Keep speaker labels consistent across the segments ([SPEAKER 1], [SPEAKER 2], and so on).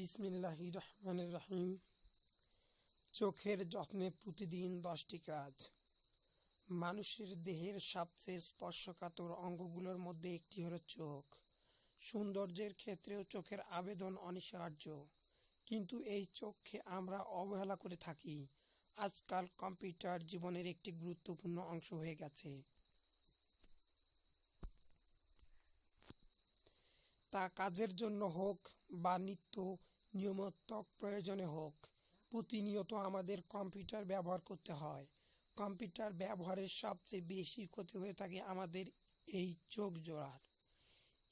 [SPEAKER 1] বিসমিল্লাহি রহিম চোখের যত্নে প্রতিদিন দশটি কাজ। মানুষের দেহের সবচেয়ে স্পর্শকাতর অঙ্গগুলোর মধ্যে একটি হলো চোখ। সৌন্দর্যের ক্ষেত্রেও চোখের আবেদন অনিবার্য। কিন্তু এই চোখকে আমরা অবহেলা করে থাকি। আজকাল কম্পিউটার জীবনের একটি গুরুত্বপূর্ণ অংশ হয়ে গেছে। তা কাজের জন্য হোক বা নিত্য নিয়মিত প্রয়োজনে হোক, প্রতিনিয়ত আমাদের কম্পিউটার ব্যবহার করতে হয়। কম্পিউটার ব্যবহারের সবচেয়ে বেশি ক্ষতি হয়ে থাকে আমাদের এই চোখ জোড়ার।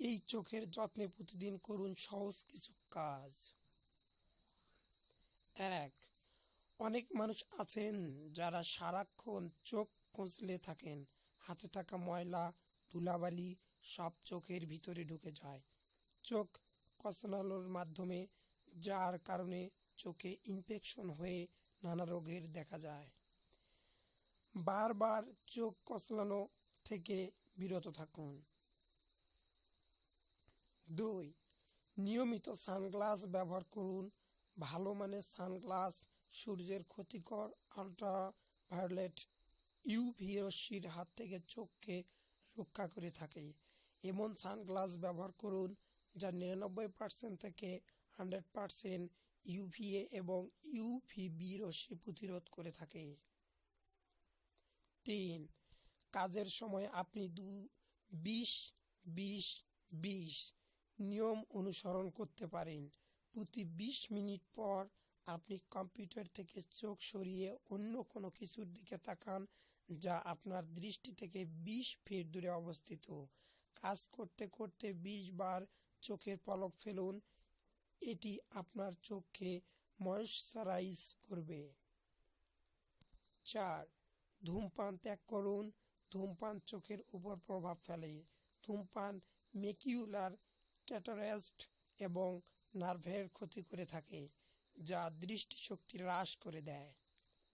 [SPEAKER 1] এই চোখের যত্নে প্রতিদিন করুন সহজ কিছু কাজ। এক, অনেক মানুষ আছেন যারা সারাক্ষণ চোখ কচলে থাকেন। হাতে থাকা ময়লা, ধুলাবালি সব চোখের ভিতরে ঢুকে যায়। চোখ কচলানোর মাধ্যমে যার কারণে চোখে ইনফেকশন হয়ে নানা রোগের দেখা যায়। বারবার চোখ কচলানো থেকে বিরত থাকুন। দুই, নিয়মিত সানগ্লাস ব্যবহার করুন। ভালো মানের সানগ্লাস, সূর্যের ক্ষতিকর আল্ট্রা ভায়োলেট ইউভি রশ্মির হাত থেকে চোখকে রক্ষা করে থাকে। এমন সানগ্লাস ব্যবহার করুন যা নিরানব্বই পার্সেন্ট থেকে হান্ড্রেড পার্সেন্ট ইউভিএ এবং ইউভিবি রশ্মি প্রতিরোধ করে থাকে। তিন, কাজের সময় আপনি দু, বিশ বিশ বিশ নিয়ম অনুসরণ করতে পারেন। প্রতি বিশ মিনিট পর আপনি কম্পিউটার থেকে চোখ সরিয়ে অন্য কোনো কিছুর দিকে তাকান যা আপনার দৃষ্টি থেকে বিশ ফিট দূরে অবস্থিত। কাজ করতে করতে বিশ বার চোখের পলক ফেলুন এটি আপনার চোখকে ময়শ্চারাইজ করবে। চার, ধূমপান ত্যাগ করুন। ধূমপান চোখের উপর প্রভাব ফেলে। ধূমপান মেকিউলার ক্যাটারাস্ট এবং নার্ভের ক্ষতি করে থাকে, যা দৃষ্টিশক্তি হ্রাস করে দেয়।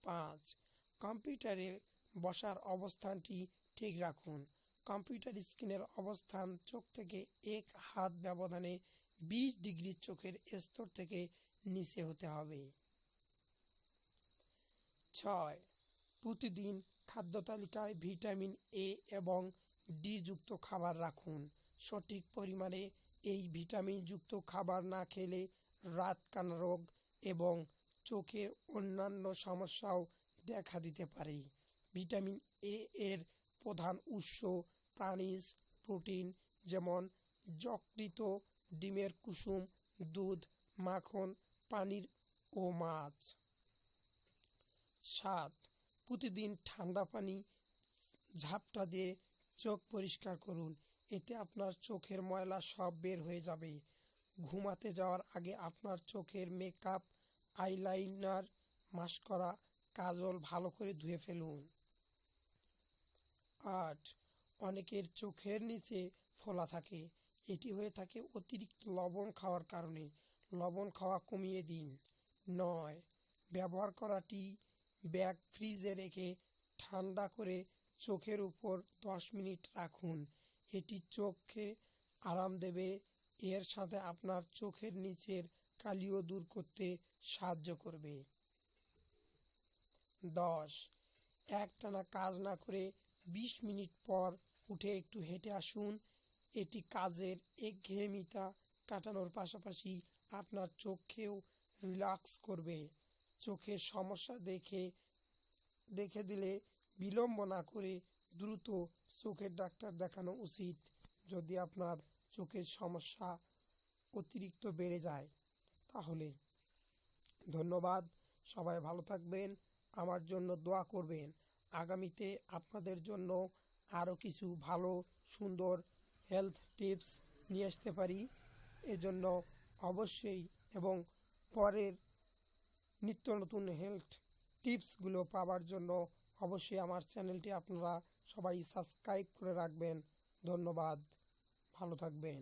[SPEAKER 1] পাঁচ, কম্পিউটারে বসার অবস্থানটি ঠিক রাখুন। কম্পিউটার স্ক্রিনের অবস্থান চোখ থেকে এক হাত ব্যবধানে বিশ ডিগ্রি চোখের স্তর থেকে নিচে হতে হবে। ছয়, প্রতিদিন খাদ্য তালিকায় ভিটামিন এ এবং ডি যুক্ত খাবার রাখুন। সঠিক পরিমাণে এই ভিটামিনযুক্ত খাবার না খেলে রাত কানা রোগ এবং চোখের অন্যান্য সমস্যাও দেখা দিতে পারে। ভিটামিন এ এর প্রধান উৎস প্রাণীজ প্রোটিন, যেমন যকৃত ডিমের কুসুম, দুধ, মাখন, পানির ও মাছ। সাত, প্রতিদিন ঠান্ডা পানি, ঝাপটা দিয়ে চোখ পরিষ্কার করুন। এতে আপনার চোখের ময়লা সব বের হয়ে যাবে। ঘুমাতে যাওয়ার আগে আপনার চোখের মেকআপ, আইলাইনার মাস্করা কাজল ভালো করে ধুয়ে ফেলুন। আট, অনেকের চোখের নিচে ফোলা থাকে। এটি হয়ে থাকে অতিরিক্ত লবণ খাওয়ার কারণে। লবণ খাওয়া কমিয়ে দিন। নয়, ব্যবহার করাটি ব্যাগ ফ্রিজে রেখে ঠান্ডা করে চোখের উপর দশ মিনিট রাখুন। এটি চোখকে আরাম দেবে। এর সাথে আপনার চোখের নিচের কালিও দূর করতে সাহায্য করবে। দশ, একটানা কাজ না করে বিশ মিনিট পর উঠে একটু হেঁটে আসুন। এটি কাজের একঘেয়েমিতা কাটানোর পাশাপাশি আপনার চোখকেও রিল্যাক্স করবে। চোখের সমস্যা দেখে দেখে দিলে বিলম্ব না করে দ্রুত চোখের ডাক্তার দেখানো উচিত যদি আপনার চোখের সমস্যা অতিরিক্ত বেড়ে যায়। তাহলে ধন্যবাদ, সবাই ভালো থাকবেন, আমার জন্য দোয়া করবেন। আগামীতে আপনাদের জন্য আরও কিছু ভালো, সুন্দর হেলথ টিপস নিয়ে আসতে পারি। এজন্য অবশ্যই এবং পরের নিত্য নতুন হেলথ টিপসগুলো পাওয়ার জন্য অবশ্যই আমার চ্যানেলটি আপনারা সবাই সাবস্ক্রাইব করে রাখবেন। ধন্যবাদ। ভালো থাকবেন।